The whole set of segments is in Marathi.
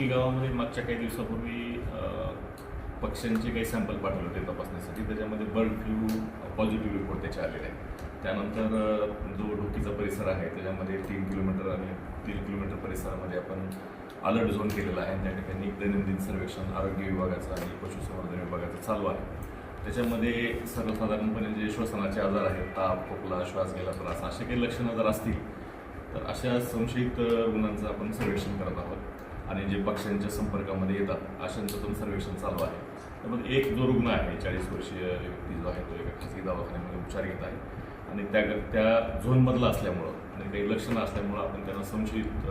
की गावामध्ये मागच्या काही दिवसापूर्वी पक्ष्यांचे काही सॅम्पल पाठवले होते तपासण्यासाठी. त्याच्यामध्ये बर्ड फ्लू पॉझिटिव्ह रिपोर्ट त्याचे आलेले आहे. त्यानंतर जो डोकीचा परिसर आहे त्याच्यामध्ये तीन किलोमीटर आणि तीन किलोमीटर परिसरामध्ये आपण अलर्ट झोन केलेला आहे. त्या ठिकाणी दैनंदिन सर्वेक्षण आरोग्य विभागाचं आणि पशुसंवर्धन विभागाचं चालू आहे. त्याच्यामध्ये सर्वसाधारणपणे जे श्वसनाचे आजार आहेत ताप खोकला श्वास घ्यायला त्रास असे काही लक्षणं जर असतील तर अशा संशयित रुग्णांचं आपण सर्वेक्षण करत आहोत. आणि जे पक्ष्यांच्या संपर्कामध्ये येतात अशांचं पण सर्वेक्षण चालू आहे. त्यामध्ये एक जो रुग्ण आहे चाळीस वर्षीय व्यक्ती जो आहे तो एका खाजगी दवाखान्यामध्ये उपचार घेत आहे. आणि त्या त्या झोनमधला असल्यामुळं आणि काही लक्षणं असल्यामुळं आपण त्यांना संशयित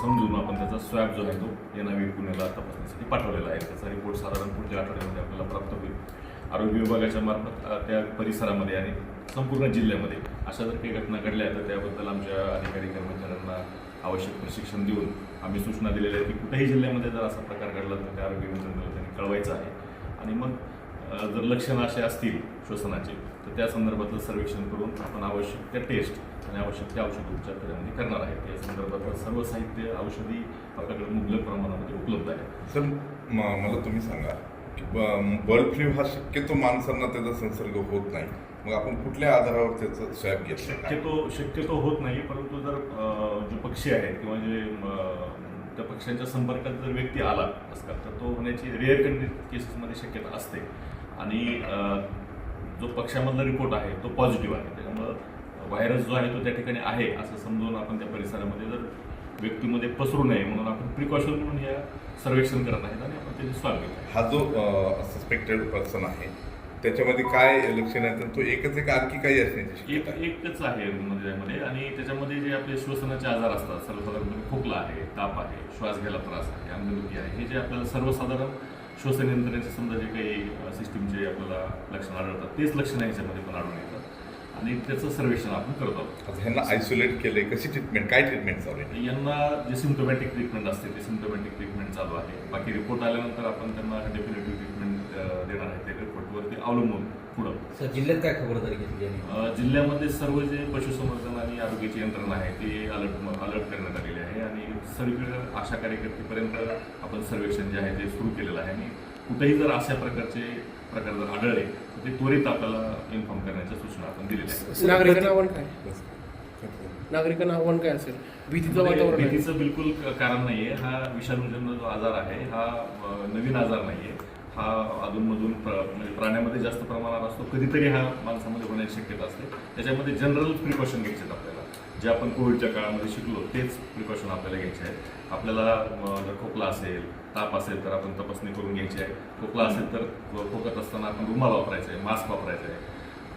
समजून आपण त्याचा स्वॅब जो आहे तो एनआयव्ही पुण्याला तपासणीसाठी पाठवलेला आहे. त्याचा रिपोर्ट साधारण पुढच्या आठवड्यामध्ये आपल्याला प्राप्त होईल. आरोग्य विभागाच्या मार्फत त्या परिसरामध्ये आणि संपूर्ण जिल्ह्यामध्ये अशा जर काही घटना घडल्या तर त्याबद्दल आमच्या अधिकारी कर्मचाऱ्यांना आवश्यक प्रशिक्षण देऊन आम्ही सूचना दिलेल्या आहेत की कुठेही जिल्ह्यामध्ये जर असा प्रकार घडला तर त्या आरोग्य यंत्रणेला त्यांनी कळवायचं आहे. आणि मग जर लक्षणं असे असतील श्वसनाचे तर त्या संदर्भातलं सर्वेक्षण करून आपण आवश्यक त्या टेस्ट आणि आवश्यक त्या औषध उपचार त्याच्यामध्ये करणार आहे या संदर्भातलं सर्व साहित्य औषधी आपल्याकडे मुबलक प्रमाणामध्ये उपलब्ध आहे. सर म- मला तुम्ही सांगा. बर्ड फ्लू हा शक्यतो माणसांना त्याचा संसर्ग होत नाही. मग आपण कुठल्या आधारावर त्याचं स्वॅब घेतो शक्यतो शक्यतो होत नाही परंतु जर जे पक्षी आहेत किंवा जे त्या पक्ष्यांच्या संपर्कात जर व्यक्ती आला असतात तर तो होण्याची रेअर केसेसमध्ये शक्यता असते. आणि जो पक्ष्यामधला रिपोर्ट आहे तो पॉझिटिव्ह आहे. त्याच्यामुळं व्हायरस जो आहे तो त्या ठिकाणी आहे असं समजून आपण त्या परिसरामध्ये जर व्यक्तीमध्ये पसरू नये म्हणून आपण प्रिकॉशन म्हणून या सर्वेक्षण करत आहेत आणि आपण त्याची स्वागत आहे. हा जो सस्पेक्टेड पर्सन आहे त्याच्यामध्ये काय लक्षण आहेत? आणि तो एकच एक आणखी काही असण्याची एक आहे. एकच आहे मध्ये आणि त्याच्यामध्ये जे आपले श्वसनाचे आजार असतात सर्वसाधारणपणे खोकला आहे ताप आहे श्वास घ्यायला त्रास आहे अंगदुखी आहे हे जे आपल्याला सर्वसाधारण श्वसन यंत्रणेचे समजा जे काही सिस्टीमचे आपल्याला लक्षणं आढळतात तेच लक्षणं ह्याच्यामध्ये पण आढळून येतात. आणि त्याचं सर्वेक्षण आपण करत आहोत. आता ह्यांना आयसोलेट केलंय कशी ट्रीटमेंट काय ट्रीटमेंट चालू आहे? यांना जे सिम्टोमॅटिक ट्रीटमेंट असते ते सिम्टोमॅटिक ट्रीटमेंट चालू आहे. बाकी रिपोर्ट आल्यानंतर आपण त्यांना डेफिनेटिव्ह ट्रीटमेंट देणार आहे त्या रिपोर्टवरती अवलंबून पुढं. सर जिल्ह्यात काय खबरदारी घेतली अ, जिल्ह्यामध्ये सर्व जे पशुसंवर्धन आणि आरोग्याची यंत्रणा आहे ती अलर्ट अलर्ट करण्यात आलेली आहे. आणि सर्व आशा कार्यकर्तेपर्यंत आपण सर्वेक्षण जे आहे ते सुरू केलेलं आहे. आणि कुठेही जर अशा प्रकारचे प्रकार जर आढळले तर ते त्वरित आपल्याला इन्फॉर्म करण्याच्या सूचना आपण दिलेल्या आहेत. नागरिकांना आव्हान काय? नागरिकांना आव्हान काय असेल? भीतीचं वातावरण आहे. भीतीचं बिलकुल कारण नाहीये. हा विषाणूजन्य जो आजार आहे हा नवीन आजार नाहीये. हा अधूनमधून म्हणजे प्राण्यामध्ये जास्त प्रमाणात असतो. कधीतरी हा माणसामध्ये होण्याची शक्यता असते. त्याच्यामध्ये जनरल प्रिकॉशन घ्यायचे आहेत आपल्याला. जे आपण कोविडच्या काळामध्ये शिकलो तेच प्रिकॉशन आपल्याला घ्यायचे आहेत. आपल्याला जर खोकला असेल ताप असेल तर आपण तपासणी करून घ्यायची आहे. खोकला असेल तर खोकत असताना आपण रुमाल वापरायचा आहे मास्क वापरायचा आहे.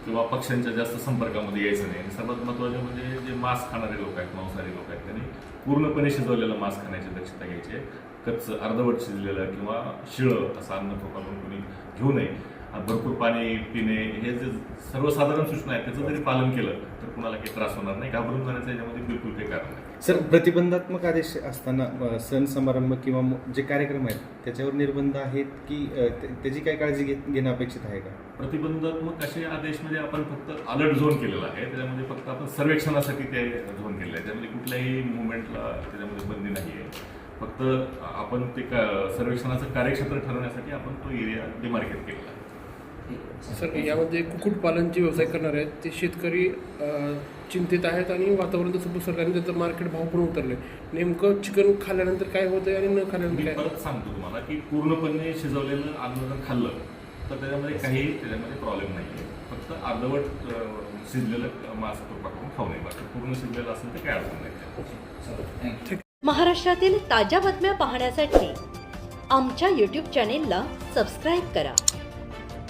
किंवा पक्ष्यांच्या जास्त संपर्कामध्ये यायचं नाही. आणि सर्वात महत्त्वाचे म्हणजे जे मास्क खाणारे लोक आहेत मांसाहारी लोक आहेत त्यांनी पूर्णपणे शिजवलेलं मास्क खाण्याची दक्षता घ्यायची आहे. कच्च अर्धवट शिजलेलं किंवा शिळं असं अन्न खोपाकडून कोणी घेऊ नये. भरपूर पाणी पिणे हे जे सर्वसाधारण सूचना आहेत त्याचं जरी पालन केलं तर कुणाला काही त्रास होणार नाही. घाबरून जाण्याचं याच्यामध्ये बिलकुल काही कारण नाही. सर प्रतिबंधात्मक आदेश असताना सण समारंभ किंवा जे कार्यक्रम आहेत त्याच्यावर निर्बंध आहेत की त्याची काय काळजी घे घेणं अपेक्षित आहे का? प्रतिबंधात्मक असे आदेश म्हणजे आपण फक्त अलर्ट झोन केलेला आहे. त्याच्यामध्ये फक्त आपण सर्वेक्षणासाठी ते झोन केलेलं आहे. त्यामध्ये कुठल्याही मुवमेंटला त्याच्यामध्ये बंदी नाही आहे फक्त आपण ते का सर्वेक्षणाचं कार्यक्षेत्र ठरवण्यासाठी आपण तो एरिया डिमार्केट केलेला आहे. सर यामध्ये कुक्कुटपालनचे व्यवसाय करणारे आहेत. ते शेतकरी चिंतित आहेत आणि वातावरण तसं सरकारने त्याचं मार्केट भाव पण उतरले. नेमकं चिकन खाल्ल्यानंतर काय होतंय आणि न खाल्ल्यानंतर काय? परत सांगतो तुम्हाला की पूर्णपणे शिजवलेलं अन्न जर खाल्लं तर त्याच्यामध्ये काही त्याच्यामध्ये प्रॉब्लेम नाही आहे फक्त अर्धवट शिजलेलं मांस तुपाकडून खाऊ नये. बाकी पूर्ण शिजलेलं असेल तर काय अडचण नाही. महाराष्ट्रातील ताज्या बातम्या पाहण्यासाठी आमच्या यूट्यूब चॅनेलला सबस्क्राईब करा.